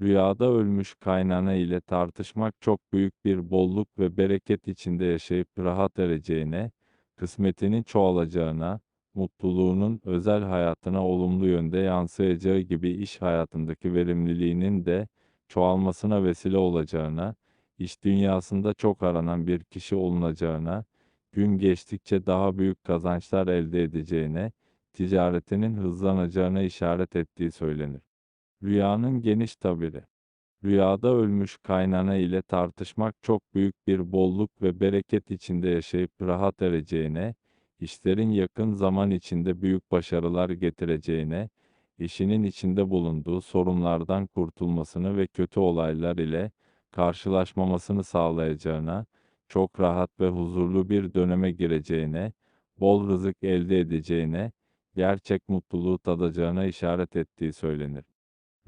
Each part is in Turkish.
Rüyada ölmüş kaynana ile tartışmak çok büyük bir bolluk ve bereket içinde yaşayıp rahat ereceğine, kısmetinin çoğalacağına, mutluluğunun özel hayatına olumlu yönde yansıyacağı gibi iş hayatındaki verimliliğinin de çoğalmasına vesile olacağına, iş dünyasında çok aranan bir kişi olunacağına, gün geçtikçe daha büyük kazançlar elde edeceğine, ticaretinin hızlanacağına işaret ettiği söylenir. Rüyanın geniş tabiri. Rüyada ölmüş kaynana ile tartışmak çok büyük bir bolluk ve bereket içinde yaşayıp rahat ereceğine, işlerin yakın zaman içinde büyük başarılar getireceğine, eşinin içinde bulunduğu sorunlardan kurtulmasını ve kötü olaylar ile karşılaşmamasını sağlayacağına, çok rahat ve huzurlu bir döneme gireceğine, bol rızık elde edeceğine, gerçek mutluluğu tadacağına işaret ettiği söylenir.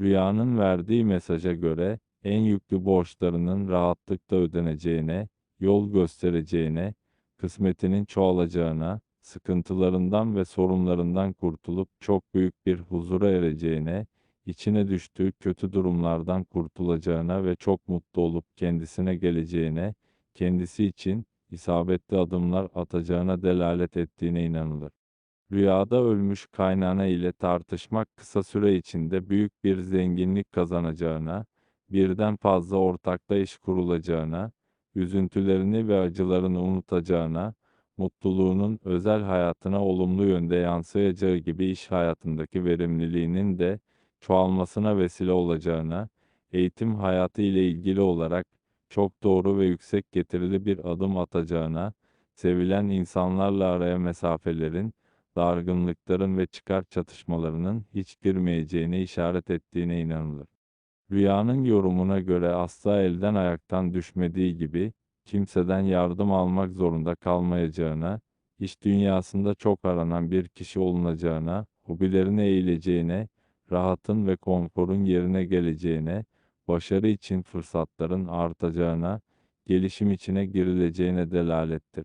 Rüyanın verdiği mesaja göre, en yüklü borçlarının rahatlıkla ödeneceğine, yol göstereceğine, kısmetinin çoğalacağına, sıkıntılarından ve sorunlarından kurtulup çok büyük bir huzura ereceğine, içine düştüğü kötü durumlardan kurtulacağına ve çok mutlu olup kendisine geleceğine, kendisi için isabetli adımlar atacağına delalet ettiğine inanılır. Rüyada ölmüş kaynana ile tartışmak kısa süre içinde büyük bir zenginlik kazanacağına, birden fazla ortakla iş kurulacağına, üzüntülerini ve acılarını unutacağına, mutluluğunun özel hayatına olumlu yönde yansıyacağı gibi iş hayatındaki verimliliğinin de çoğalmasına vesile olacağına, eğitim hayatı ile ilgili olarak çok doğru ve yüksek getirili bir adım atacağına, sevilen insanlarla araya mesafelerin, dargınlıkların ve çıkar çatışmalarının hiç girmeyeceğine işaret ettiğine inanılır. Rüyanın yorumuna göre asla elden ayaktan düşmediği gibi, kimseden yardım almak zorunda kalmayacağına, iş dünyasında çok aranan bir kişi olunacağına, hobilerine eğileceğine, rahatın ve konforun yerine geleceğine, başarı için fırsatların artacağına, gelişim içine girileceğine delalettir.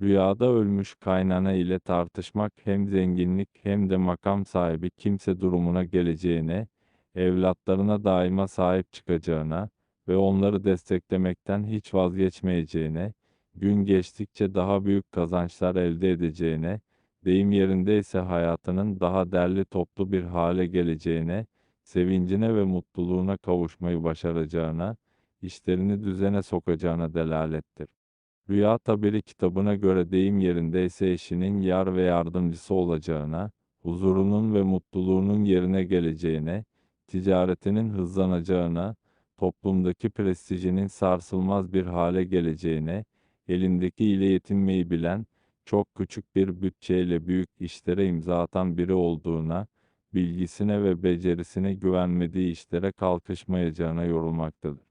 Rüyada ölmüş kaynana ile tartışmak hem zenginlik hem de makam sahibi kimse durumuna geleceğine, evlatlarına daima sahip çıkacağına ve onları desteklemekten hiç vazgeçmeyeceğine, gün geçtikçe daha büyük kazançlar elde edeceğine, deyim yerinde ise hayatının daha derli toplu bir hale geleceğine, sevincine ve mutluluğuna kavuşmayı başaracağına, işlerini düzene sokacağına delalettir. Rüya tabiri kitabına göre deyim yerinde ise eşinin yar ve yardımcısı olacağına, huzurunun ve mutluluğunun yerine geleceğine, ticaretinin hızlanacağına, toplumdaki prestijinin sarsılmaz bir hale geleceğine, elindeki ile yetinmeyi bilen, çok küçük bir bütçeyle büyük işlere imza atan biri olduğuna, bilgisine ve becerisine güvenmediği işlere kalkışmayacağına yorulmaktadır.